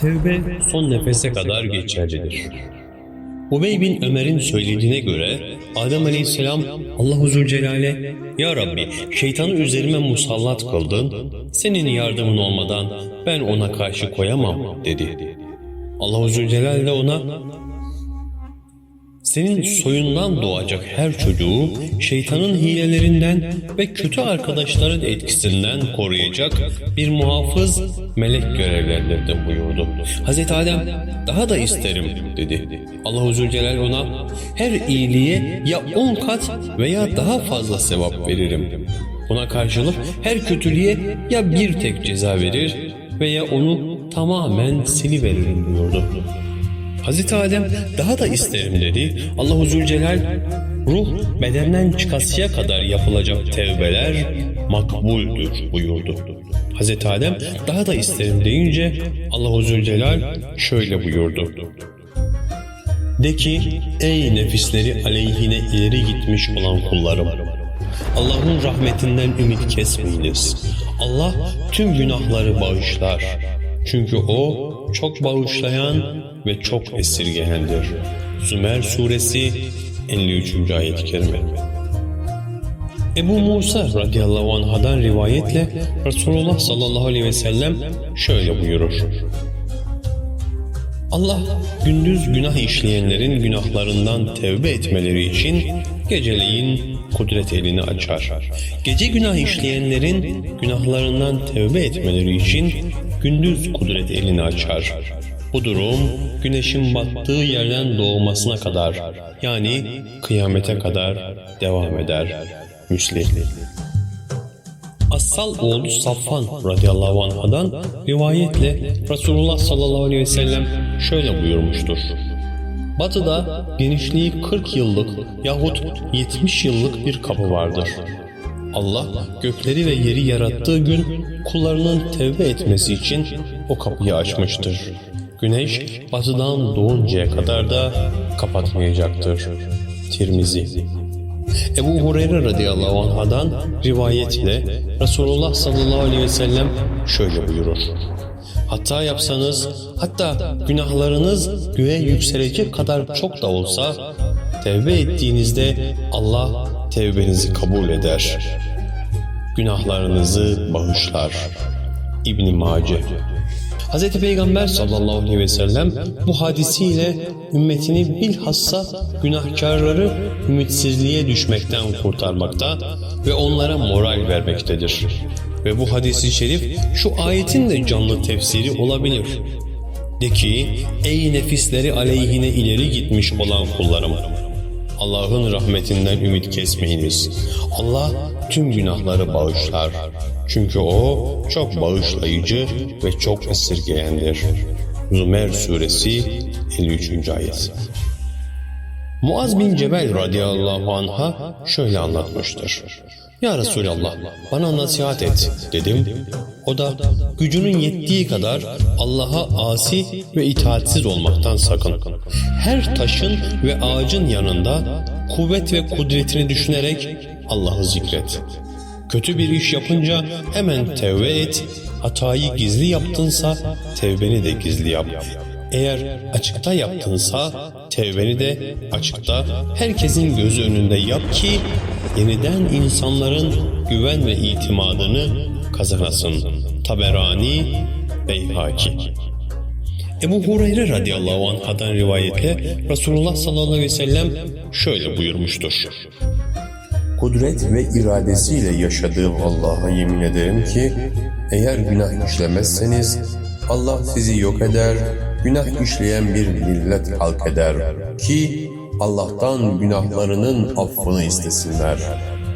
Tevbe son nefese kadar geçerlidir. Ubey bin Ömer'in söylediğine göre Adem Aleyhisselam Allahu Zülcelal'e Ya Rabbi şeytanı üzerime musallat kıldın. Senin yardımın olmadan ben ona karşı koyamam dedi. Allahu Zülcelal de ona senin soyundan doğacak her çocuğu şeytanın hilelerinden ve kötü arkadaşların etkisinden koruyacak bir muhafız melek görevlendirdim buyurdu. Hazreti Adem daha da isterim dedi. Allahu Zülcelal ona her iyiliğe ya on kat veya daha fazla sevap veririm. Buna karşılık her kötülüğe ya bir tek ceza verir veya onu tamamen siliveririm buyurdu. Hazreti Adem daha da isterim dedi. Allahu Zülcelal ruh bedenden çıkasıya kadar yapılacak tevbeler makbuldür buyurdu. Hazreti Adem daha da isterim deyince Allahu Zülcelal şöyle buyurdu. De ki ey nefisleri aleyhine ileri gitmiş olan kullarım. Allah'ın rahmetinden ümit kesmeyiniz. Allah tüm günahları bağışlar. Çünkü o çok bağışlayan ve çok esirgeyendir. Zümer suresi 53. ayet-i kerime. Ebu Musa radıyallahu anhadan rivayetle Resulullah sallallahu aleyhi ve sellem şöyle buyurur. Allah gündüz günah işleyenlerin günahlarından tevbe etmeleri için geceleyin kudret elini açar. Gece günah işleyenlerin günahlarından tevbe etmeleri için gündüz kudret elini açar. Bu durum güneşin battığı yerden doğmasına kadar yani kıyamete kadar devam eder. Müslim. Assal oğlu Safvan radıyallahu anhadan rivayetle Resulullah sallallahu aleyhi ve sellem şöyle buyurmuştur. Batıda genişliği 40 yıllık yahut 70 yıllık bir kapı vardır. Allah gökleri ve yeri yarattığı gün kullarının tevbe etmesi için o kapıyı açmıştır. Güneş batıdan doğuncaya kadar da kapatmayacaktır. Tirmizi Ebu Hureyre radıyallahu anhadan rivayetle Resulullah sallallahu aleyhi ve sellem şöyle buyurur. Hatta yapsanız, hatta günahlarınız göğe yükselecek kadar çok da olsa, tevbe ettiğinizde Allah tevbenizi kabul eder. Günahlarınızı bağışlar. İbn Mace Hz. Peygamber sallallahu aleyhi ve sellem bu hadisiyle ümmetini bilhassa günahkarları ümitsizliğe düşmekten kurtarmakta ve onlara moral vermektedir. Ve bu hadisi şerif şu ayetin de canlı tefsiri olabilir. De ki ey nefisleri aleyhine ileri gitmiş olan kullarım. Allah'ın rahmetinden ümit kesmeyiniz. Allah tüm günahları bağışlar. Çünkü o çok bağışlayıcı ve çok esirgeyendir. Zümer suresi 53. ayet. Muaz bin Cebel radıyallahu anh'a şöyle anlatmıştır. Ya Resulallah bana nasihat et dedim. O da gücünün yettiği kadar Allah'a asi ve itaatsiz olmaktan sakın. Her taşın ve ağacın yanında kuvvet ve kudretini düşünerek Allah'ı zikret. Kötü bir iş yapınca hemen tevbe et. Hatayı gizli yaptınsa tevbeni de gizli yap. Eğer açıkta yaptınsa tevbeni de açıkta herkesin gözü önünde yap ki yeniden insanların güven ve itimadını kazanasın. Taberani Beyhaki Ebu Hureyre radıyallahu anh'dan rivayetle Resulullah sallallahu aleyhi ve sellem şöyle buyurmuştur. Kudret ve iradesiyle yaşadığım Allah'a yemin ederim ki eğer günah işlemezseniz Allah sizi yok eder, günah işleyen bir millet halk eder ki Allah'tan günahlarının affını istesinler.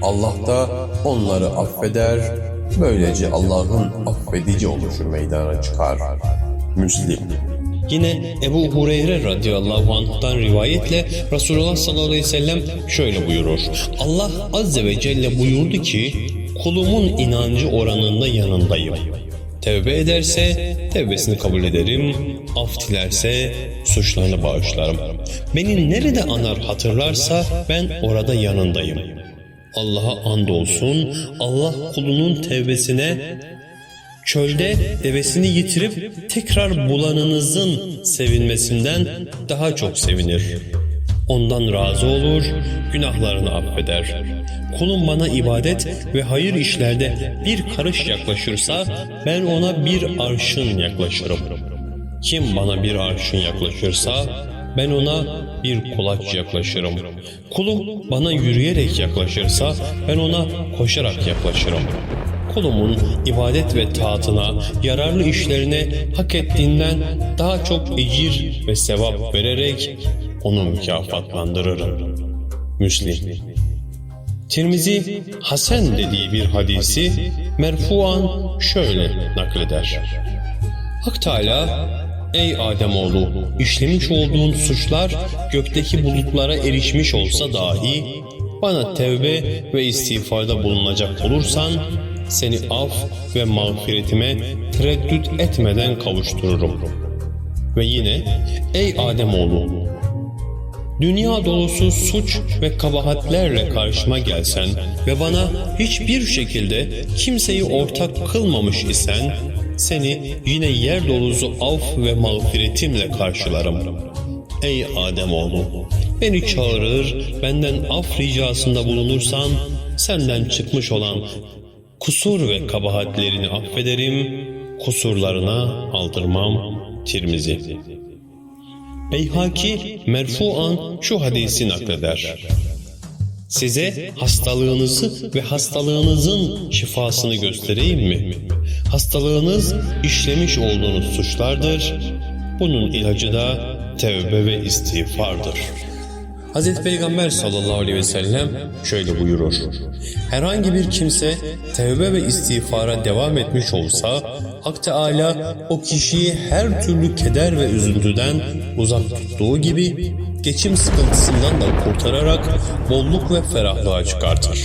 Allah da onları affeder, böylece Allah'ın affedici oluşu meydana çıkar. Müslim Yine Ebu Hureyre radıyallahu anh'tan rivayetle Resulullah sallallahu aleyhi ve sellem şöyle buyurur. Allah azze ve celle buyurdu ki kulumun inancı oranında yanındayım. Tevbe ederse tevbesini kabul ederim, af dilerse suçlarını bağışlarım. Beni nerede anar hatırlarsa ben orada yanındayım. Allah'a andolsun Allah kulunun tevbesine Çölde devesini yitirip tekrar bulanınızın sevinmesinden daha çok sevinir. Ondan razı olur, günahlarını affeder. Kulum bana ibadet ve hayır işlerde bir karış yaklaşırsa ben ona bir arşın yaklaşırım. Kim bana bir arşın yaklaşırsa ben ona bir kulaç yaklaşırım. Kulum bana yürüyerek yaklaşırsa ben ona koşarak yaklaşırım. Kulumun ibadet ve taatına, yararlı işlerine hak ettiğinden daha çok ecir ve sevap vererek onu mükafatlandırırım. Müslim Tirmizi Hasan dediği bir hadisi merfuan şöyle nakleder. Hak Teala Ey Ademoğlu işlemiş olduğun suçlar gökteki bulutlara erişmiş olsa dahi bana tevbe ve istiğfarda bulunacak olursan seni af ve mağfiretime tereddüt etmeden kavuştururum. Ve yine ey Ademoğlu Dünya dolusu suç ve kabahatlerle karşıma gelsen ve bana hiçbir şekilde kimseyi ortak kılmamış isen, seni yine yer dolusu af ve mağfiretimle karşılarım. Ey Ademoğlu, beni çağırır, benden af ricasında bulunursan, senden çıkmış olan kusur ve kabahatlerini affederim, kusurlarına aldırmam. Tirmizi Beyhaki merfuan şu hadisi nakleder. Size hastalığınızı ve hastalığınızın şifasını göstereyim mi? Hastalığınız işlemiş olduğunuz suçlardır. Bunun ilacı da tevbe ve istiğfardır. Hz. Peygamber sallallahu aleyhi ve sellem şöyle buyurur. Herhangi bir kimse tevbe ve istiğfara devam etmiş olsa Hak Teala o kişiyi her türlü keder ve üzüntüden uzak tuttuğu gibi geçim sıkıntısından da kurtararak bolluk ve ferahlığa çıkartır.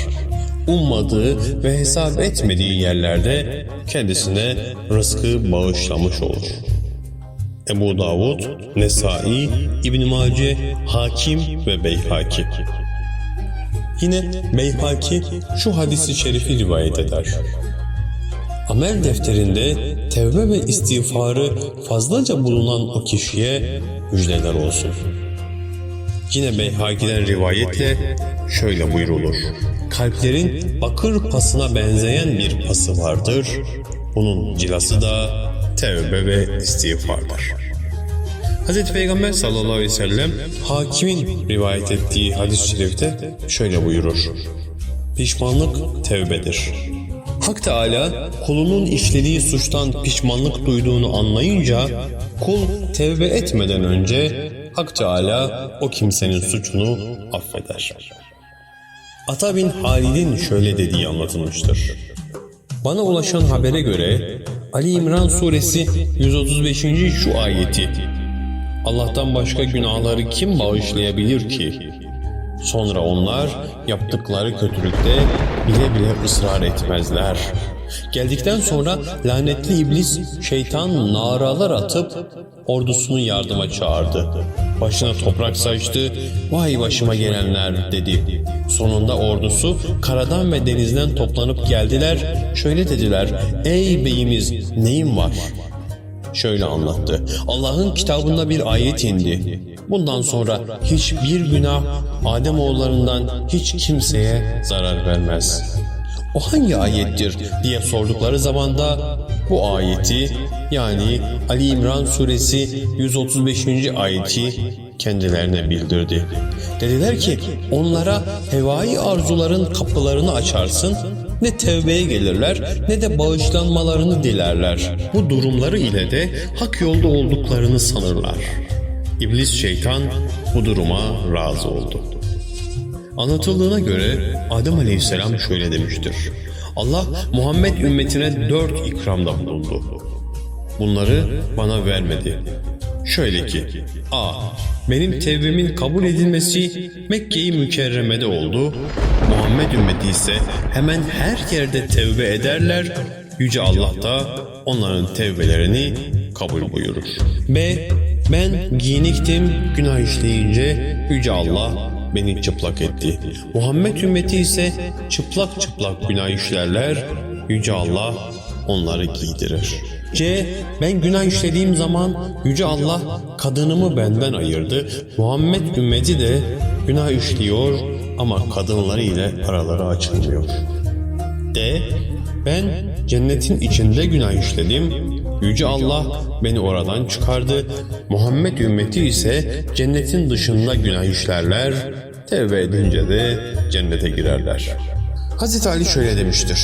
Ummadığı ve hesap etmediği yerlerde kendisine rızkı bağışlamış olur. Ebu Davud, Nesai, İbn Mace, Hakim ve Beyhaki. Yine Beyhaki şu hadisi şerifi rivayet eder. Amel defterinde tevbe ve istiğfarı fazlaca bulunan o kişiye müjdeler olsun. Yine Beyhaki'den rivayetle şöyle buyrulur. Kalplerin bakır pasına benzeyen bir pası vardır. Bunun cilası da tevbe ve istiğfardır. Hz. Peygamber sallallahu aleyhi ve sellem hakimin rivayet ettiği hadis-i şerifte şöyle buyurur. Pişmanlık tevbedir. Hak Teala kulunun işlediği suçtan pişmanlık duyduğunu anlayınca kul tevbe etmeden önce Hak Teala o kimsenin suçunu affeder. Ata bin Halid'in şöyle dediği anlatılmıştır. Bana ulaşan habere göre Ali İmran suresi 135. şu ayeti Allah'tan başka günahları kim bağışlayabilir ki? Sonra onlar yaptıkları kötülükte bile bile ısrar etmezler. Geldikten sonra lanetli iblis şeytan naralar atıp ordusunu yardıma çağırdı. Başına toprak saçtı, vay başıma gelenler dedi. Sonunda ordusu karadan ve denizden toplanıp geldiler. Şöyle dediler, ey beyimiz neyin var? Şöyle anlattı. Allah'ın kitabında bir ayet indi. Bundan sonra hiçbir günah Adem oğullarından hiç kimseye zarar vermez. O hangi ayettir diye sordukları zamanda bu ayeti yani Ali İmran suresi 135. ayeti kendilerine bildirdi. Dediler ki onlara hevai arzuların kapılarını açarsın ne tevbeye gelirler ne de bağışlanmalarını dilerler. Bu durumları ile de hak yolda olduklarını sanırlar. İblis şeytan bu duruma razı oldu. Anlatıldığına göre Adem Aleyhisselam şöyle demiştir. Allah Muhammed ümmetine dört ikramda bulundu. Bunları bana vermedi. Şöyle ki, A. Benim tevbemin kabul edilmesi Mekke-i Mükerreme'de oldu. Muhammed ümmeti ise hemen her yerde tevbe ederler. Yüce Allah da onların tevbelerini kabul buyurur. B. Ben giyiniktim, günah işleyince Yüce Allah beni çıplak etti. Muhammed ümmeti ise çıplak çıplak günah işlerler. Yüce Allah onları giydirir. C. Ben günah işlediğim zaman Yüce Allah kadınımı benden ayırdı. Muhammed ümmeti de günah işliyor ama kadınları ile araları açılmıyor. D. Ben cennetin içinde günah işledim. Yüce Allah beni oradan çıkardı. Muhammed ümmeti ise cennetin dışında günah işlerler. Tevbe edince de cennete girerler. Hazreti Ali şöyle demiştir.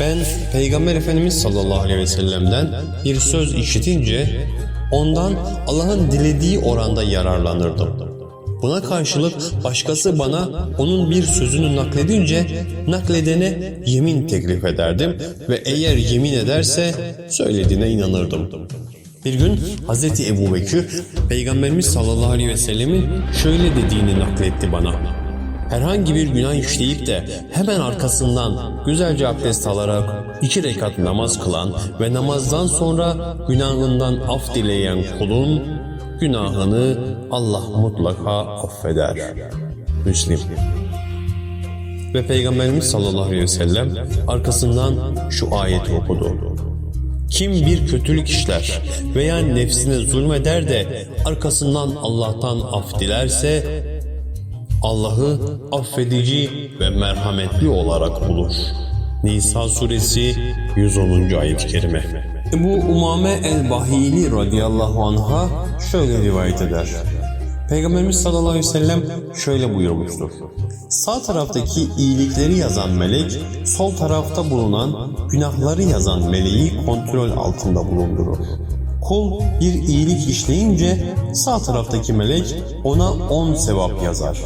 Ben Peygamber Efendimiz sallallahu aleyhi ve sellem'den bir söz işitince ondan Allah'ın dilediği oranda yararlanırdım. Buna karşılık başkası bana onun bir sözünü nakledince nakledene yemin teklif ederdim ve eğer yemin ederse söylediğine inanırdım. Bir gün Hazreti Ebu Bekir Peygamberimiz sallallahu aleyhi ve sellemin şöyle dediğini nakletti bana. Herhangi bir günah işleyip de hemen arkasından güzelce abdest alarak iki rekat namaz kılan ve namazdan sonra günahından af dileyen kulun günahını Allah mutlaka affeder. Müslim. Ve Peygamberimiz sallallahu aleyhi ve sellem arkasından şu ayeti okudu. Kim bir kötülük işler veya nefsine zulmeder de arkasından Allah'tan af dilerse Allah'ı affedici ve merhametli olarak bulur. Nisa suresi 110. ayet-i kerime. Bu Umame el-Bahili radıyallahu anha şöyle rivayet eder. Peygamberimiz sallallahu aleyhi ve sellem şöyle buyurmuştur. Sağ taraftaki iyilikleri yazan melek, sol tarafta bulunan günahları yazan meleği kontrol altında bulundurur. Kul bir iyilik işleyince sağ taraftaki melek ona 10 sevap yazar.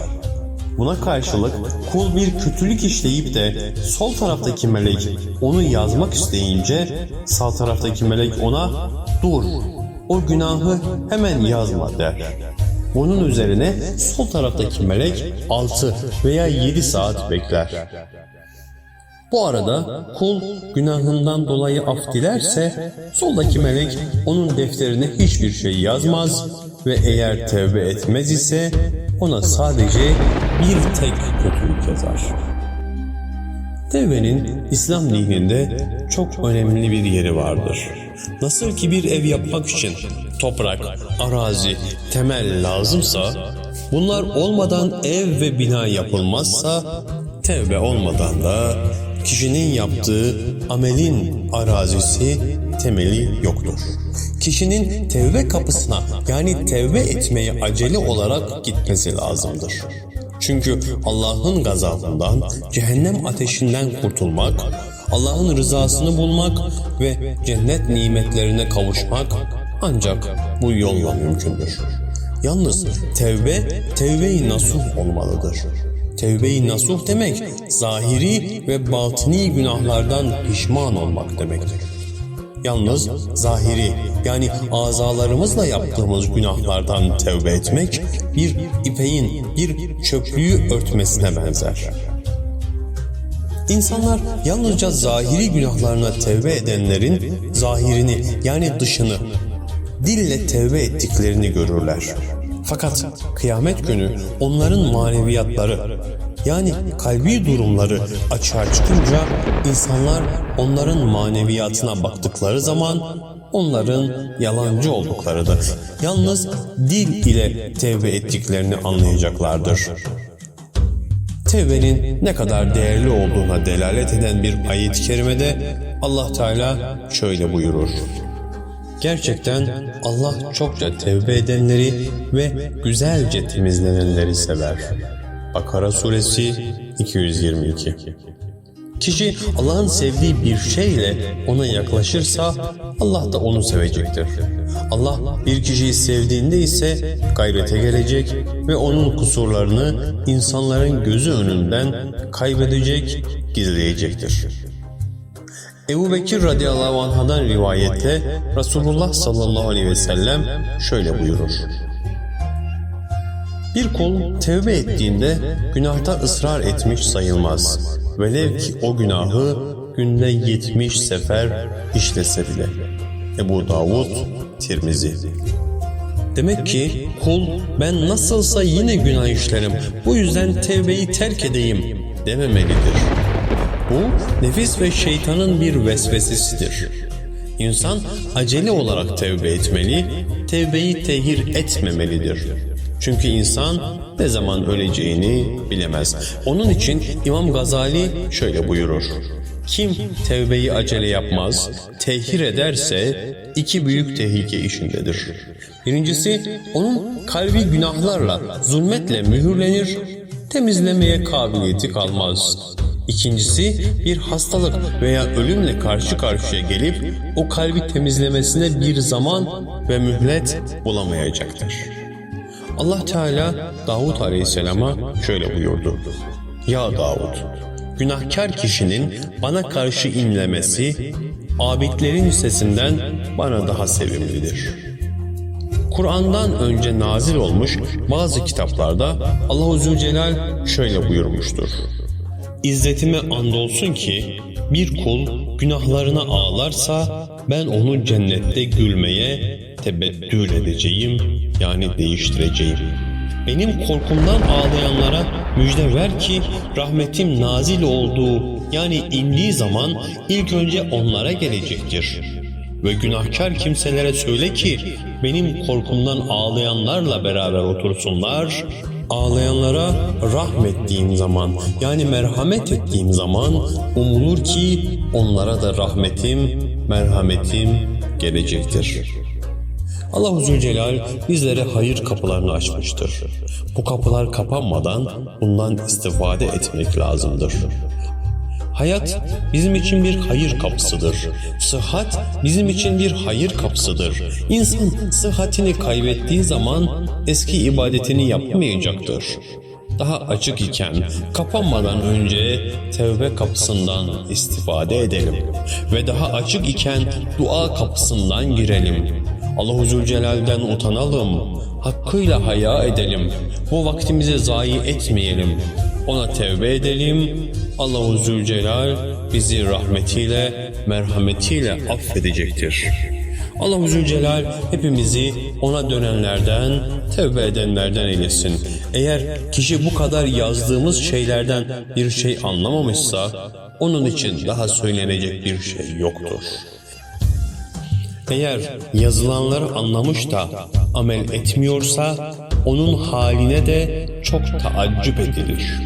Buna karşılık kul bir kötülük işleyip de sol taraftaki melek onu yazmak isteyince sağ taraftaki melek ona dur o günahı hemen yazma der. Bunun üzerine sol taraftaki melek 6 veya 7 saat bekler. Bu arada kul günahından dolayı af dilerse soldaki melek onun defterine hiçbir şey yazmaz ve eğer tevbe etmez ise ona sadece bir tek kötülük yazar. Tevbenin İslam dininde çok önemli bir yeri vardır. Nasıl ki bir ev yapmak için toprak, arazi, temel lazımsa, bunlar olmadan ev ve bina yapılmazsa, tevbe olmadan da kişinin yaptığı amelin arazisi, temeli yoktur. Kişinin tevbe kapısına yani tevbe etmeye acele olarak gitmesi lazımdır. Çünkü Allah'ın gazabından, cehennem ateşinden kurtulmak, Allah'ın rızasını bulmak ve cennet nimetlerine kavuşmak ancak bu yolla mümkündür. Yalnız tevbe, tevbe-i nasuh olmalıdır. Tevbe-i nasuh demek, zahiri ve batini günahlardan pişman olmak demektir. Yalnız zahiri yani azalarımızla yaptığımız günahlardan tevbe etmek bir ipeğin bir çöplüğü örtmesine benzer. İnsanlar yalnızca zahiri günahlarına tevbe edenlerin zahirini yani dışını dille tevbe ettiklerini görürler. Fakat kıyamet günü onların maneviyatları yani kalbi durumları açığa çıkınca insanlar onların maneviyatına baktıkları zaman onların yalancı olduklarını, yalnız dil ile tevbe ettiklerini anlayacaklardır. Tevbenin ne kadar değerli olduğuna delalet eden bir ayet-i kerimede Allah Teala şöyle buyurur. Gerçekten Allah çokça tevbe edenleri ve güzelce temizlenenleri sever. Bakara suresi 222 Kişi Allah'ın sevdiği bir şeyle ona yaklaşırsa Allah da onu sevecektir. Allah bir kişiyi sevdiğinde ise gayrete gelecek ve onun kusurlarını insanların gözü önünden kaybedecek, gizleyecektir. Ebu Bekir radıyallahu anh'dan rivayette Resulullah sallallahu aleyhi ve sellem şöyle buyurur. Bir kul tevbe ettiğinde günahta ısrar etmiş sayılmaz. Velev ki o günahı günde 70 sefer işlese bile. Ebu Davud, Tirmizi. Demek ki kul ben nasılsa yine günah işlerim. Bu yüzden tevbeyi terk edeyim dememelidir. Bu nefis ve şeytanın bir vesvesesidir. İnsan acele olarak tevbe etmeli, tevbeyi tehir etmemelidir. Çünkü insan ne zaman öleceğini bilemez. Onun için İmam Gazali şöyle buyurur. Kim tevbeyi acele yapmaz, tehir ederse iki büyük tehlike işindedir. Birincisi onun kalbi günahlarla, zulmetle mühürlenir, temizlemeye kabiliyeti kalmaz. İkincisi bir hastalık veya ölümle karşı karşıya gelip o kalbi temizlemesine bir zaman ve mühlet bulamayacaktır. Allah Teala Davut Aleyhisselam'a şöyle buyurdu. Ya Davut, günahkar kişinin bana karşı inlemesi, abidlerin sesinden bana daha sevimlidir. Kur'an'dan önce nazil olmuş bazı kitaplarda Allahu Zülcelal şöyle buyurmuştur. İzzetime andolsun ki bir kul günahlarına ağlarsa ben onu cennette gülmeye tebettül edeceğim yani değiştireceğim. Benim korkumdan ağlayanlara müjde ver ki rahmetim nazil olduğu yani indiği zaman ilk önce onlara gelecektir. Ve günahkar kimselere söyle ki benim korkumdan ağlayanlarla beraber otursunlar. Ağlayanlara rahmettiğim zaman yani merhamet ettiğim zaman umulur ki onlara da rahmetim, merhametim gelecektir. Allah-u Zülcelal bizlere hayır kapılarını açmıştır. Bu kapılar kapanmadan bundan istifade etmek lazımdır. Hayat bizim için bir hayır kapısıdır. Sıhhat bizim için bir hayır kapısıdır. İnsan sıhhatini kaybettiği zaman eski ibadetini yapmayacaktır. Daha açık iken kapanmadan önce tevbe kapısından istifade edelim ve daha açık iken dua kapısından girelim. Allahu Zülcelal'den utanalım, hakkıyla haya edelim. Bu vaktimizi zayi etmeyelim. Ona tevbe edelim. Allahu Zülcelal bizi rahmetiyle, merhametiyle affedecektir. Allahu Zülcelal hepimizi ona dönenlerden, tevbe edenlerden eylesin. Eğer kişi bu kadar yazdığımız şeylerden bir şey anlamamışsa, onun için daha söylenecek bir şey yoktur. Eğer yazılanları anlamış da amel etmiyorsa onun haline de çok taaccüp edilir.